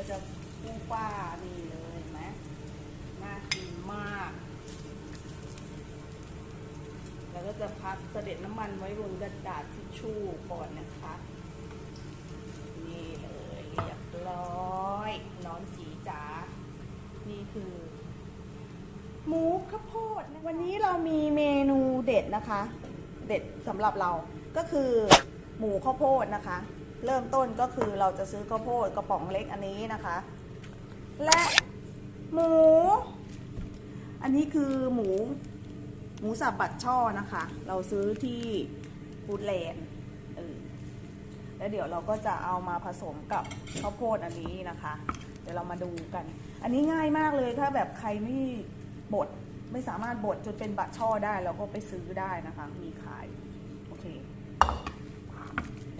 ก็จะปูป้านี่เลยเห็นไหมน่ากินมาก แล้วก็จะพักเสด็จน้ำมันไว้บนกระดาษทิชชู่ก่อนนะคะ นี่เลยเรียบร้อยน้อนจีจ๋านี่คือหมูข้าวโพดนะวันนี้เรามีเมนูเด็ดนะคะ เด็ดสำหรับเราก็คือหมูข้าวโพดนะคะ เริ่มต้นก็คือเราจะซื้อข้าวโพดกระป๋องเล็กอันนี้นะคะ และหมู อันนี้คือหมู หมูสับบัดช่อนะคะ เราซื้อที่ฟูดแลนด์แล้วเดี๋ยวเราก็จะเอามาผสมกับข้าวโพดอันนี้นะคะ เดี๋ยวเรามาดูกัน อันนี้ง่ายมากเลยถ้าแบบใครไม่บดไม่สามารถบดจนเป็นบัดช่อได้เราก็ไปซื้อได้นะคะ มีขาย โอเค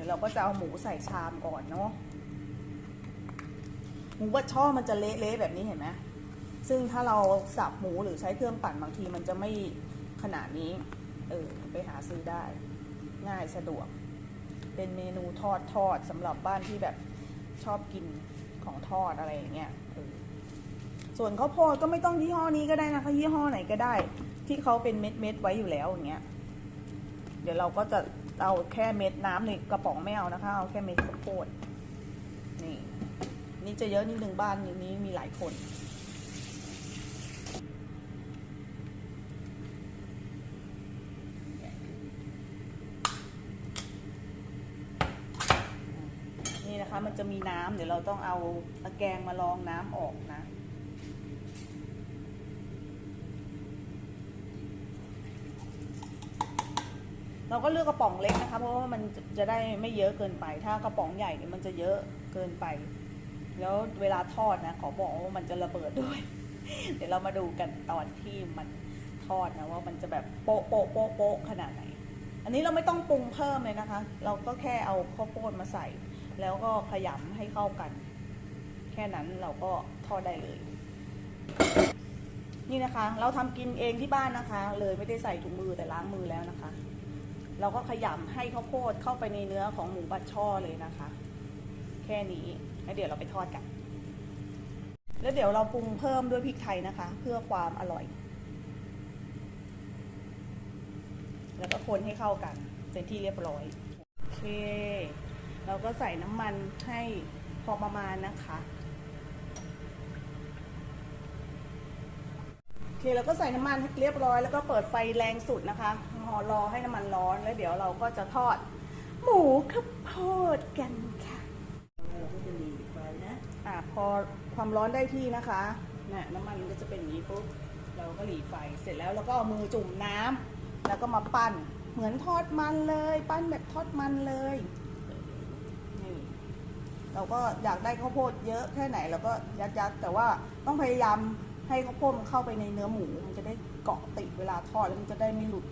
เราก็จะเอาหมูใส่ชามก่อนเนาะหมูบัดช่อมันจะเละๆแบบนี้เห็นไหมซึ่งถ้าเราสับหมูหรือใช้เครื่องปั่นบางทีมันจะไม่ขนาดนี้ เออ ไปหาซื้อได้ ง่ายสะดวก เป็นเมนูทอดทอดสำหรับบ้านที่แบบชอบกินของทอดอะไรอย่างเงี้ยออส่วนข้าวโพดก็ไม่ต้องยี่ห้อนี้ก็ได้นะคะยี่ห้อไหนก็ได้ ที่เขาเป็นเม็ดเม็ดๆไว้อยู่แล้วอย่างเงี้ย เดี๋ยวเราก็จะ เอาแค่เม็ดน้ำในกระป๋องไม่เอานะคะ เอาแค่เม็ดข้าวโพดนี่ นี่จะเยอะนิดนึงบ้านนี้มีหลายคนนี่นะคะมันจะมีน้ำเดี๋ยวเราต้องเอาตะแกรงมารองน้ำออกนะ เราก็เลือกกระป๋องเล็กนะคะ เพราะว่ามันจะได้ไม่เยอะเกินไป ถ้ากระป๋องใหญ่เนี่ยมันจะเยอะเกินไป แล้วเวลาทอดนะขอบอกว่ามันจะระเบิดด้วย เดี๋ยวเรามาดูกันตอนที่มันทอดนะว่ามันจะแบบโป๊ะโป๊ะโป๊ะโป๊ะขนาดไหน อันนี้เราไม่ต้องปรุงเพิ่มเลยนะคะ เราก็แค่เอาข้าวโพดมาใส่ แล้วก็ขยำให้เข้ากัน แค่นั้นเราก็ทอดได้เลย นี่นะคะ เราทำกินเองที่บ้านนะคะ เลยไม่ได้ใส่ถุงมือแต่ล้างมือแล้วนะคะ เราก็ขยำให้ข้าวโพดเข้าไปในเนื้อของหมูบัดช่อเลยนะคะ แค่นี้แล้วเดี๋ยวเราไปทอดกัน แล้วเดี๋ยวเราปรุงเพิ่มด้วยพริกไทยนะคะ เพื่อความอร่อย แล้วก็คนให้เข้ากันเป็นที่เรียบร้อยโอเค เราก็ใส่น้ำมันให้พอประมาณนะคะโอเคเราก็ใส่น้ำมันเรียบร้อยแล้วก็เปิดไฟแรงสุดนะคะ รอรอให้น้ำมันร้อนแล้วเดี๋ยวเราก็จะทอด หมูข้าวโพดกันค่ะเราก็จะมีไฟนะอะพอความร้อนได้ที่นะคะน่ะน้ำมันมันก็จะเป็นอย่างนี้ปุ๊บเราก็หลีไฟเสร็จแล้วเราก็เอามือจุ่มน้ำแล้วก็มาปั้นเหมือนทอดมันเลย ปั้นแบบทอดมันเลยนี่เราก็อยากได้ข้าวโพดเยอะแค่ไหนเราก็ยัดยัดๆแต่ว่าต้องพยายามให้ข้าวโพดมันเข้าไปในเนื้อหมู มันจะได้เกาะติดเวลาทอดแล้วมันจะได้ไม่หลุด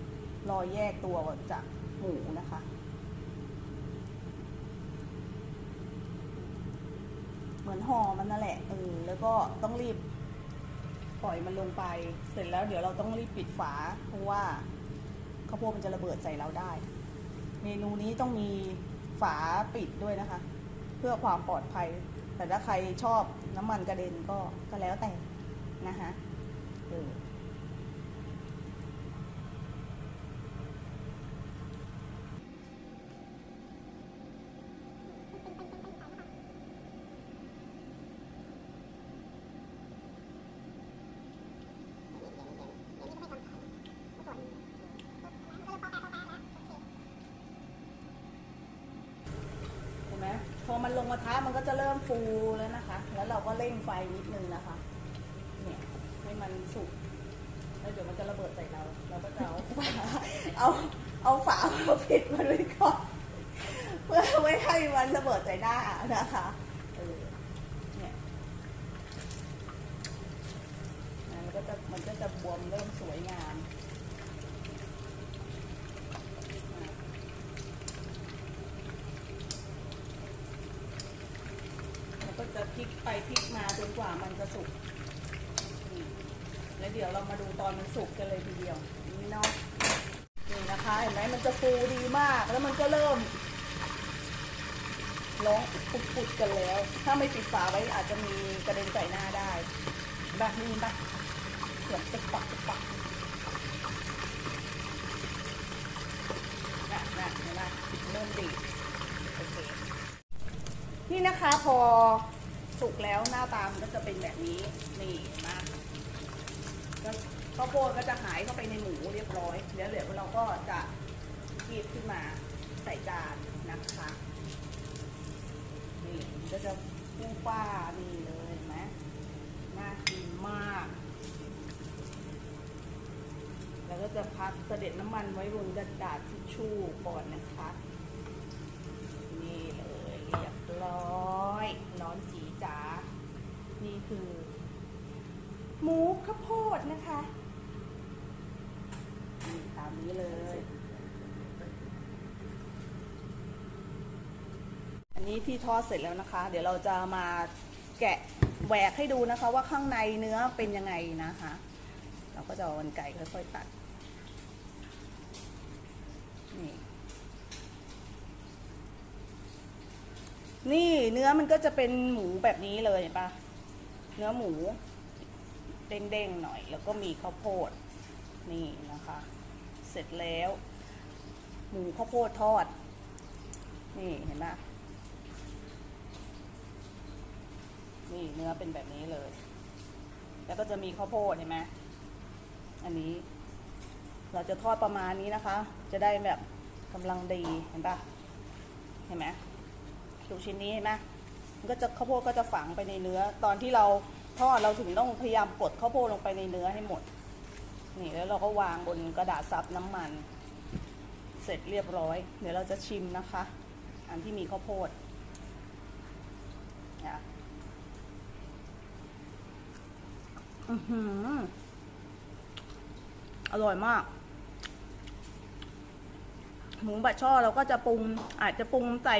ลอยแยกตัวจากหมูนะคะ เหมือนห่อมันนั่นแหละเออแล้วก็ต้องรีบ ปล่อยมันลงไป เสร็จแล้วเดี๋ยวเราต้องรีบปิดฝา เพราะว่าข้าวโพดมันจะระเบิดใส่เราได้ เมนูนี้ต้องมีฝาปิดด้วยนะคะ เพื่อความปลอดภัย แต่ถ้าใครชอบน้ำมันกระเด็นก็ก็แล้วแต่นะคะเออ พอมันลงกระทะมันก็จะเริ่มฟูแล้วนะคะ แล้วเราก็เร่งไฟนิดนึงนะคะ เนี่ยให้มันสุก แล้วเดี๋ยวมันจะระเบิดใส่เรา เราก็จะเอาฝาเอาเอาฝามาปิดมันไว้ก่อนเพื่อไม่ให้มันระเบิดใส่หน้านะคะเออเนี่ยมันก็จะมันก็จะบวมเริ่มสวยงามอะ แล้วก็ จะพลิกไปพลิกมาจนกว่ามันจะสุกแล้วเดี๋ยวเรามาดูตอนมันสุกกันเลยทีเดียวนี่เนาะนี่นะคะเห็นไหมมันจะฟูดีมากแล้วมันก็เริ่มร้องปุดๆกันแล้ว ถ้าไม่ปิดฝาไว้อาจจะมีกระเด็นใส่หน้าได้แบบนี้ปะเสียงตึกปักตึกปักน่ะน่ะเห็นไหมเริ่มดีโอเคนี่นะคะพอ สุกแล้วหน้าตามันก็จะเป็นแบบนี้นี่นไหมก็ข้าวโพดก็จะหายเข้าไปในหมูเรียบร้อยเดี๋ยวเดี๋ยวเราก็จะคีบขึ้นมาใส่จานนะคะนี่ก็จะฟูฟ้านี่เลยเห็นไหมน่ากินมาก แล้วก็จะพักเสด็จน้ำมันไว้บนกระดาษทิชชู่ก่อนนะคะ นี่เลยเรียบร้อยน้อนจีจ๋า นี่ คือ หมูข้าวโพดนะคะตามนี้เลย อันนี้ที่ทอดเสร็จแล้วนะคะ เดี๋ยวเราจะมาแกะแหวกให้ดูนะคะ ว่าข้างในเนื้อเป็นยังไงนะคะ เราก็จะเอาวันไก่ค่อยๆตัดนี่นี่เนื้อมันก็จะเป็นหมูแบบนี้เลยเห็นปะ เนื้อหมู เด้งๆหน่อย แล้วก็มีข้าวโพดนี่นะคะ เสร็จแล้ว หมูข้าวโพดทอด นี่เห็นปะนี่เนื้อเป็นแบบนี้เลย แล้วก็จะมีข้าวโพดเห็นไหมอันนี้ เราจะทอดประมาณนี้นะคะ จะได้แบบกำลังดีเห็นปะเห็นไหมลูกชิ้นนี้เห็นไหม มันก็จะข้าวโพดก็จะฝังไปในเนื้อ ตอนที่เราทอดเราถึงต้องพยายามกดข้าวโพดลงไปในเนื้อให้หมด นี่แล้วเราก็วางบนกระดาษซับน้ำมัน เสร็จเรียบร้อย เดี๋ยวเราจะชิมนะคะ อันที่มีข้าวโพดนะอือหืออร่อยมาก หมูบะช่อเราก็จะปรุงอาจจะปรุงใส่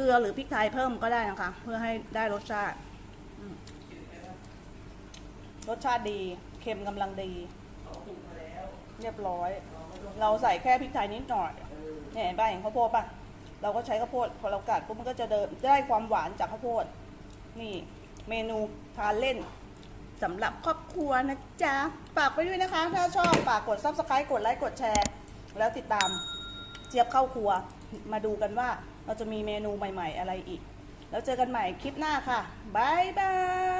ลือหรือพริกไทยเพิ่มก็ได้นะคะ เพื่อให้ได้รสชาติ รสชาติดีเค็มกำลังดี เรียบร้อย เราใส่แค่พริกไทยนิดหน่อยเนี่ยเห็นป่ะเห็นข้าวโพดป่ะเราก็ใช้ข้าวโพดพอเรากัดปุ๊บมันก็จะเดิมได้ความหวานจากข้าวโพด นี่ เมนูทานเล่นสำหรับครอบครัวนะจ๊ะฝากไปด้วยนะคะ ถ้าชอบฝากกด subscribe กดไลค์กดแชร์ แล้วติดตาม เจี๊ยบเข้าครัวมาดูกันว่าเราจะมีเมนูใหม่ ๆ อะไรอีก แล้วเจอกันใหม่คลิปหน้าค่ะบายบาย